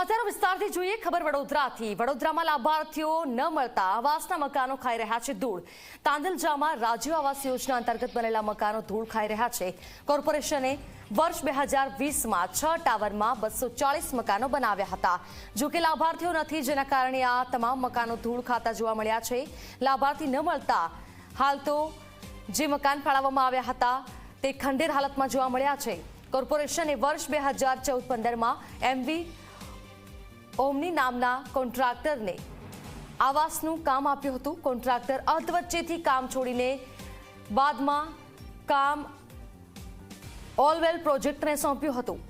સમાચારો વિસ્તારથી જોઈએ, ખબર વડોદરાથી. વડોદરામાં લાભાર્થીઓ ન મળતા આવાસના મકાનો ખાઈ રહ્યા છે ધૂળ. તાંદલજામાં રાજીવ આવાસ યોજના અંતર્ગત બનેલા મકાનો ધૂળ ખાઈ રહ્યા છે. કોર્પોરેશને વર્ષ બે હજાર વીસમાં છ ટાવરમાં બસો ચાલીસ મકાનો બનાવ્યા હતા. જો કે લાભાર્થીઓ નથી, જેના કારણે આ તમામ મકાનો ધૂળ ખાતા જોવા મળ્યા છે. લાભાર્થી ન મળતા હાલ તો જે મકાન ફાળવવામાં આવ્યા હતા, તે ખંડેર હાલતમાં જોવા મળ્યા છે. કોર્પોરેશને વર્ષ બે હજાર ચૌદ પંદરમાં એમવી ઓમની નામના કોન્ટ્રાક્ટરને આવાસનું કામ આપ્યું હતું. કોન્ટ્રાક્ટર અર્ધવચ્ચેથી કામ છોડીને બાદમાં કામ ઓલવેલ પ્રોજેક્ટને સોંપ્યું હતું.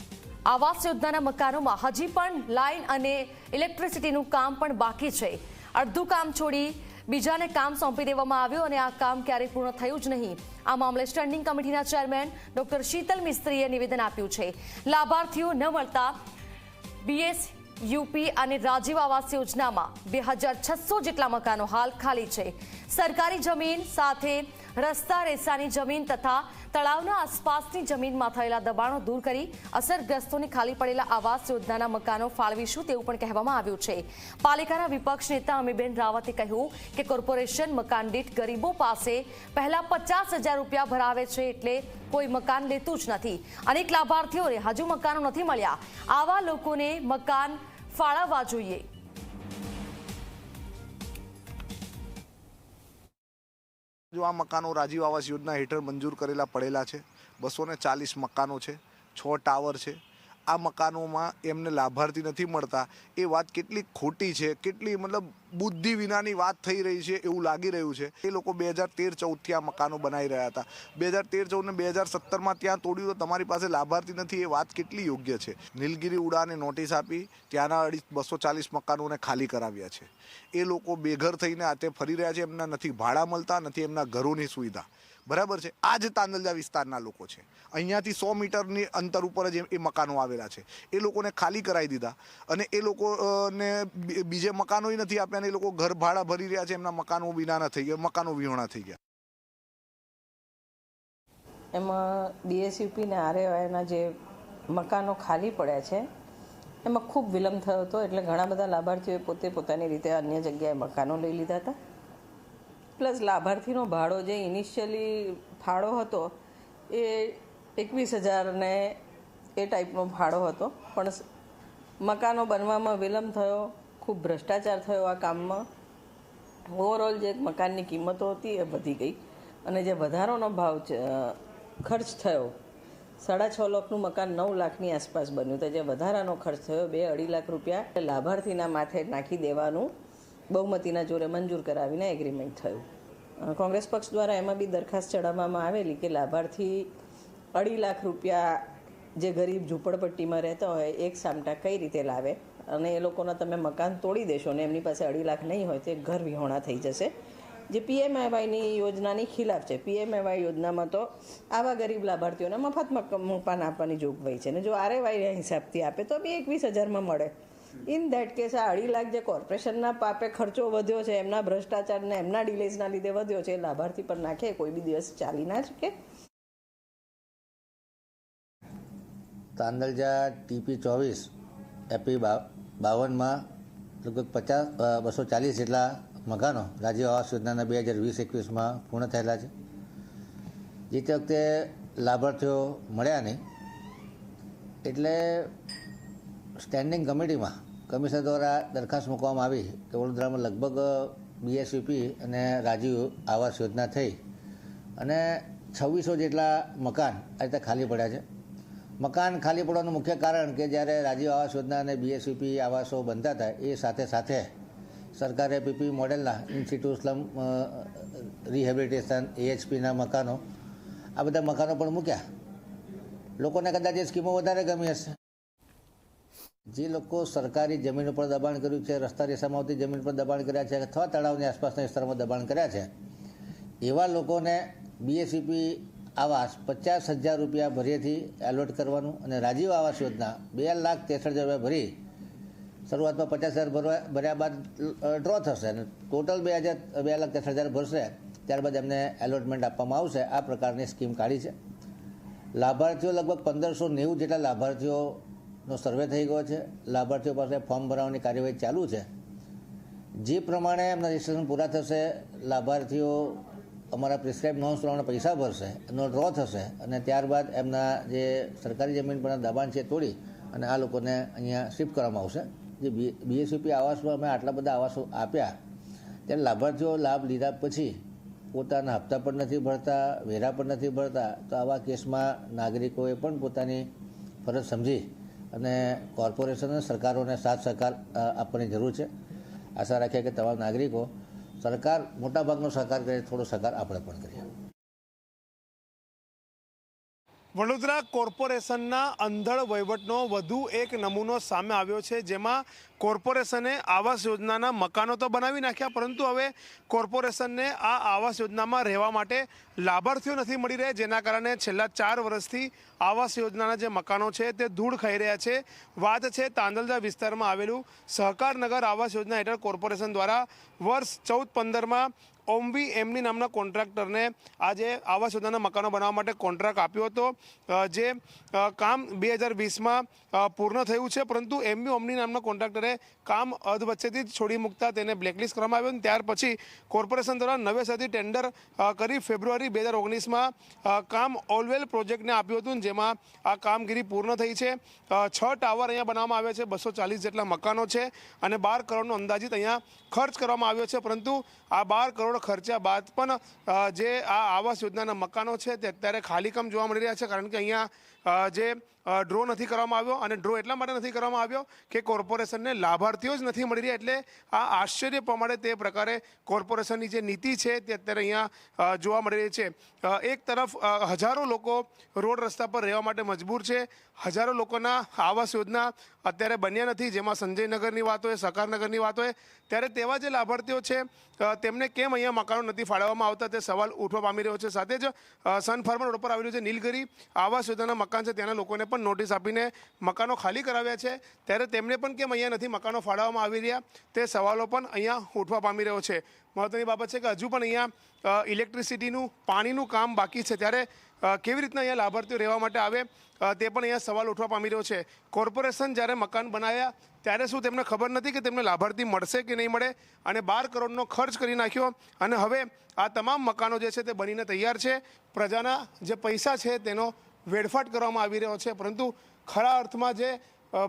આવાસ યોજનાના મકાનોમાં હજી પણ લાઇન અને ઇલેક્ટ્રિસિટીનું કામ પણ બાકી છે. અડધું કામ છોડી બીજાને કામ સોંપી દેવામાં આવ્યું અને આ કામ ક્યારેય પૂર્ણ થયું જ નહીં. આ મામલે સ્ટેન્ડિંગ કમિટીના ચેરમેન ડોક્ટર શીતલ મિસ્ત્રીએ નિવેદન આપ્યું છે. લાભાર્થીઓ ન મળતા બીએસ યુપી અને રાજીવ આવાસ યોજનામાં બે હજાર છસો જેટલા મકાનો હાલ ખાલી છે. સરકારી જમીન સાથે રસ્તા રેસાની જમીન તથા તળાવના આસપાસની જમીનમાં થયેલા દબાણો દૂર કરી અસરગ્રસ્તોને ખાલી પડેલા આવાસ યોજનાના મકાનો ફાળવીશું તેવું પણ કહેવામાં આવ્યું છે. પાલિકાના વિપક્ષ નેતા અમીબેન રાવતે કહ્યું કે કોર્પોરેશન મકાન દીઠ ગરીબો પાસે પહેલા પચાસ રૂપિયા ભરાવે છે એટલે કોઈ મકાન લેતું જ નથી. અનેક લાભાર્થીઓને હજુ મકાનો નથી મળ્યા. આવા લોકોને મકાન ફાળવવા જોઈએ. જો આ મકાનો રાજીવ આવાસ યોજના હેઠળ મંજૂર કરેલા પડેલા છે. બસો ને ચાલીસ મકાનો છે. છ ટાવર છે. આ મકાનોમાં એમને લાભાર્થી નથી મળતા. એ વાત કેટલી ખોટી છે, કેટલી મતલબ બુદ્ધિ વિનાની વાત થઈ રહી છે, એવું લાગી રહ્યું છે. એ લોકો બે હજાર તેર ચૌદથી આ મકાનો બનાવી રહ્યા હતા. બે હજાર તેર ચૌદને બે હજાર સત્તરમાં ત્યાં તોડ્યું તો તમારી પાસે લાભાર્થી નથી, એ વાત કેટલી યોગ્ય છે? નીલગિરી ઉડાને નોટિસ આપી, ત્યાંના અઢી બસો ચાલીસ મકાનોને ખાલી કરાવ્યા છે. એ લોકો બેઘર થઈને આતે ફરી રહ્યા છે, એમના નથી ભાડા મળતા, નથી એમના ઘરોની સુવિધા. બરાબર છે? આ જ તાંદલજા વિસ્તારના લોકો છે. અહીંયાથી સો મીટરની અંતર ઉપર જ એ મકાનો આવેલા છે. એ લોકોને ખાલી કરાવી દીધા. અને એ લોકોને બીજે મકાનોય નથી આપ્યા ને એ લોકો ઘર ભાડા ભરી રહ્યા છે, એમના મકાનો વિનાના થઈ ગયા, મકાનો વિહોણા થઈ ગયા. એમાં બીએસયુપી ને આરએવાયના જે મકાનો ખાલી પડ્યા છે, એમાં ખૂબ વિલંબ થયો હતો, એટલે ઘણા બધા લાભાર્થીઓએ પોતે પોતાની રીતે અન્ય જગ્યાએ મકાનો લઈ લીધા હતા. પ્લસ લાભાર્થીનો ભાડો જે ઇનિશિયલી ફાળો હતો, એ એકવીસ હજારને એ ટાઈપનો ભાડો હતો, પણ મકાનો બનવામાં વિલંબ થયો ખૂબ ભ્રષ્ટાચાર થયો આ કામમાં. ઓવરઓલ જે મકાનની કિંમતો હતી એ વધી ગઈ. અને જે વધારોનો ભાવ ખર્ચ થયો, સાડા છ લાખનું મકાન નવ લાખની આસપાસ બન્યું તો જે વધારાનો ખર્ચ થયો, બે અઢી લાખ રૂપિયા લાભાર્થીના માથે નાખી દેવાનું, બહુમતીના જોરે મંજૂર કરાવીને એગ્રીમેન્ટ થયું. કોંગ્રેસ પક્ષ દ્વારા એમાં બી દરખાસ્ત ચડાવવામાં આવેલી કે લાભાર્થી અઢી લાખ રૂપિયા જે ગરીબ ઝૂંપડપટ્ટીમાં રહેતા હોય, એક સામટા કઈ રીતે લાવે? અને એ લોકોના તમે મકાન તોડી દેશો ને એમની પાસે અઢી લાખ નહીં હોય તો ઘર વિહોણા થઈ જશે. જે પીએમએવાયની યોજનાની ખિલાફ છે. પીએમએવાય યોજનામાં તો આવા ગરીબ લાભાર્થીઓને મફત મક- મકાન આપવાની જોગવાઈ છે ને જો આરએવાયના હિસાબથી આપે તો બી એકવીસ હજારમાં મળે. ઇન ધેટ કેસ આ અઢી લાખ જે કોર્પોરેશનના પાપે ખર્ચો વધ્યો છે, એમના ભ્રષ્ટાચારને એમના ડિલેઝના લીધે વધ્યો છે, એ લાભાર્થી પર નાખે કોઈ બી દિવસ ચાલી ના શકે. તાંદલજા ટીપી ચોવીસ. એપી બા- બાવનમાં લગભગ પચાસ બસો ચાલીસ જેટલા મકાનો રાજીવ આવાસ યોજનાના બે હજાર વીસ એકવીસમાં પૂર્ણ થયેલા છે. જે તે વખતે લાભાર્થીઓ મળ્યા નહીં, એટલે સ્ટેન્ડિંગ કમિટીમાં કમિશનર દ્વારા દરખાસ્ત મૂકવામાં આવી કે વડોદરામાં લગભગ બીએસયુપી અને રાજીવ આવાસ યોજના થઈ અને છવ્વીસો જેટલા મકાન આ રીતે ખાલી પડ્યા છે. મકાન ખાલી પડવાનું મુખ્ય કારણ કે જ્યારે રાજીવ આવાસ યોજના અને બીએસયુપી આવાસો બનતા હતા, એ સાથે સાથે સરકારે પીપી મોડેલના ઇન્સ્ટિટ્યૂટ સ્લમ રિહેબિલિટેશન એએચપીના મકાનો, આ બધા મકાનો પણ મૂક્યા. લોકોને કદાચ એ સ્કીમો વધારે ગમી હશે. જે લોકો સરકારી જમીન ઉપર દબાણ કર્યું છે, રસ્તા રેસામાં આવતી જમીન પર દબાણ કર્યા છે, અથવા તળાવની આસપાસના વિસ્તારમાં દબાણ કર્યા છે, એવા લોકોને બીએસસીપી આવાસ પચાસ હજાર રૂપિયા ભરીએથી એલોટ કરવાનું અને રાજીવ આવાસ યોજના બે લાખ ત્રેસઠ હજાર રૂપિયા ભરી શરૂઆતમાં પચાસ હજાર ભરવા ભર્યા બાદ ડ્રો થશે અને ટોટલ બે હજાર બે લાખ ત્રેસઠ હજાર ભરશે. ત્યારબાદ એમને એલોટમેન્ટ આપવામાં આવશે. આ પ્રકારની સ્કીમ કાઢી છે. લાભાર્થીઓ લગભગ પંદરસો નેવું જેટલા લાભાર્થીઓનો સર્વે થઈ ગયો છે. લાભાર્થીઓ પાસે ફોર્મ ભરવાની કાર્યવાહી ચાલુ છે. જે પ્રમાણે એમના રજીસ્ટ્રેશન પૂરા થશે, લાભાર્થીઓ અમારા પ્રિસ્ક્રાઇબ નોંધ પ્રમાણે પૈસા ભરશે, એનો ડ્રો થશે અને ત્યારબાદ એમના જે સરકારી જમીન પરના દબાણ છે તોડી અને આ લોકોને અહીંયા શિફ્ટ કરવામાં આવશે. જે બીએસયુપી આવાસમાં અમે આટલા બધા આવાસો આપ્યા, ત્યારે લાભાર્થીઓ લાભ લીધા પછી પોતાના હપ્તા પણ નથી ભરતા, વેરા પણ નથી ભરતા, તો આવા કેસમાં નાગરિકોએ પણ પોતાની ફરજ સમજી અને કોર્પોરેશન સરકારોને સાથ સહકાર આપવાની જરૂર છે. આશા રાખીએ કે તમામ નાગરિકો સરકાર મોટાભાગનો સહકાર કરે થોડો સહકાર આપણે પણ કરીએ. વડોદરા કોર્પોરેશનના અંધળ વહીવટનો વધુ એક નમૂનો સામે આવ્યો છે, જેમાં કોર્પોરેશને આવાસ યોજનાના મકાનો તો બનાવી નાખ્યા, પરંતુ હવે કોર્પોરેશનને આ આવાસ યોજનામાં રહેવા માટે લાભાર્થીઓ નથી મળી રહ્યા, જેના કારણે છેલ્લા ચાર વર્ષથી આવાસ યોજનાના જે મકાનો છે તે ધૂળ ખાઈ રહ્યા છે. વાત છે તાંદલજા વિસ્તારમાં આવેલું સહકારનગર આવાસ યોજના હેઠળ કોર્પોરેશન દ્વારા વર્ષ ચૌદ પંદરમાં ઓમવી એમની નામના કોન્ટ્રાક્ટરને આજે આવાસ યોજનાના મકાનો બનાવવા માટે કોન્ટ્રાક્ટ આપ્યો હતો જે કામ બે હજાર વીસમાં પૂર્ણ થયું છે. પરંતુ એમવી ઓમની નામના કોન્ટ્રાક્ટરે કામ અધ વચ્ચેથી જ છોડી મૂકતા તેને બ્લેકલિસ્ટ કરવામાં આવ્યો અને ત્યાર પછી કોર્પોરેશન દ્વારા નવેસરથી ટેન્ડર કરી ફેબ્રુઆરી બે હજાર ઓગણીસમાં કામ ઓલવેલ પ્રોજેક્ટને આપ્યું હતું જેમાં આ કામગીરી પૂર્ણ થઈ છે. છ ટાવર અહીંયા બનાવવામાં આવ્યા છે, બસો ચાલીસ જેટલા મકાનો છે અને બાર કરોડનો અંદાજિત અહીંયા ખર્ચ કરવામાં આવ્યો છે. પરંતુ આ બાર કરોડ ખર્ચ્યા બાદ પણ જે આ આવાસ યોજનાના મકાનો છે તે અત્યારે ખાલીકમ જોવા મળી રહ્યા છે, કારણ કે અહીંયા જે ડ્રો નથી કરવામાં આવ્યો અને ડ્રો એટલા માટે નથી કરવામાં આવ્યો કે કોર્પોરેશનને લાભાર્થીઓ જ નથી મળી રહ્યા એટલે આ આશ્ચર્ય પ્રમાણે તે પ્રકારે કોર્પોરેશનની જે નીતિ છે તે અત્યારે અહીંયા જોવા મળી રહી છે. એક તરફ હજારો લોકો રોડ રસ્તા પર રહેવા માટે મજબૂર છે. હજારો લોકોના આવાસ યોજના અત્યારે બન્યા નથી, જેમાં સંજયનગરની વાત હોય, સકારનગરની વાત હોય. ત્યારે તેવા જે લાભાર્થીઓ છે તેમને કેમ અહીંયા મકાનો નથી ફાળવવામાં આવતા? તે સવાલ ઉઠવા પામી રહ્યો છે. સાથે જ સન ફાર્મર રોડ પર આવેલું છે નીલગિરી આવાસ યોજનાના મકાન છે, ત્યાંના લોકોને પણ નોટિસ આપીને મકાનો ખાલી કરાવ્યા છે. ત્યારે તેમને પણ કેમ અહીંયા નથી મકાનો ફાળવવામાં આવી રહ્યા? તે સવાલો પણ અહીંયા ઉઠવા પામી રહ્યો છે. મહત્વની બાબત છે કે હજુ પણ અહીંયા ઇલેક્ટ્રિસિટીનું પાણીનું કામ બાકી છે. ત્યારે કેવી રીતના અહીંયા લાભાર્થીઓ રહેવા માટે આવે તે પણ અહીંયા સવાલ ઉઠવા પામી રહ્યો છે. કોર્પોરેશન જ્યારે મકાન બનાવ્યા, ત્યારે શું તેમને ખબર નથી કે તેમને લાભાર્થી મળશે કે નહીં મળે? અને બાર કરોડનો ખર્ચ કરી નાખ્યો. અને હવે આ તમામ મકાનો જે છે તે બનીને તૈયાર છે. પ્રજાના જે પૈસા છે તેનો વેડફાટ કરવામાં આવી રહ્યો છે. પરંતુ ખરા અર્થમાં જે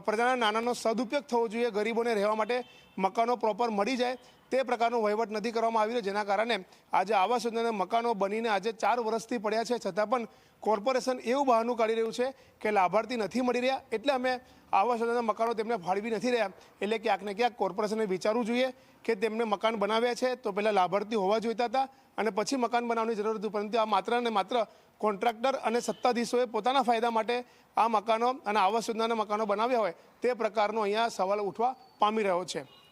પ્રજાના નાનાનો સદુપયોગ થવો જોઈએ, ગરીબોને રહેવા માટે મકાનો પ્રોપર મળી જાય તે પ્રકારનો વહીવટ નથી કરવામાં આવી રહ્યો, જેના કારણે આજે આવાસ યોજનાના મકાનો બનીને આજે ચાર વર્ષથી પડ્યા છે. છતાં પણ કોર્પોરેશન એવું બહાનું કાઢી રહ્યું છે કે લાભાર્થી નથી મળી રહ્યા, એટલે અમે આવાસ યોજનાના મકાનો તેમને ફાળવી નથી રહ્યા. એટલે ક્યાંક ને ક્યાંક કોર્પોરેશને વિચારવું જોઈએ કે તેમને મકાન બનાવ્યા છે તો પહેલાં લાભાર્થી હોવા જોઈતા હતા અને પછી મકાન બનાવવાની જરૂર હતી. પરંતુ આ માત્ર ને માત્ર કોન્ટ્રાક્ટર અને સત્તાધીશોએ પોતાના ફાયદા માટે આ મકાનો અને આવાસ યોજનાના મકાનો બનાવ્યા હોય તે પ્રકારનો અહીંયા સવાલ ઉઠવા પામી રહ્યો છે.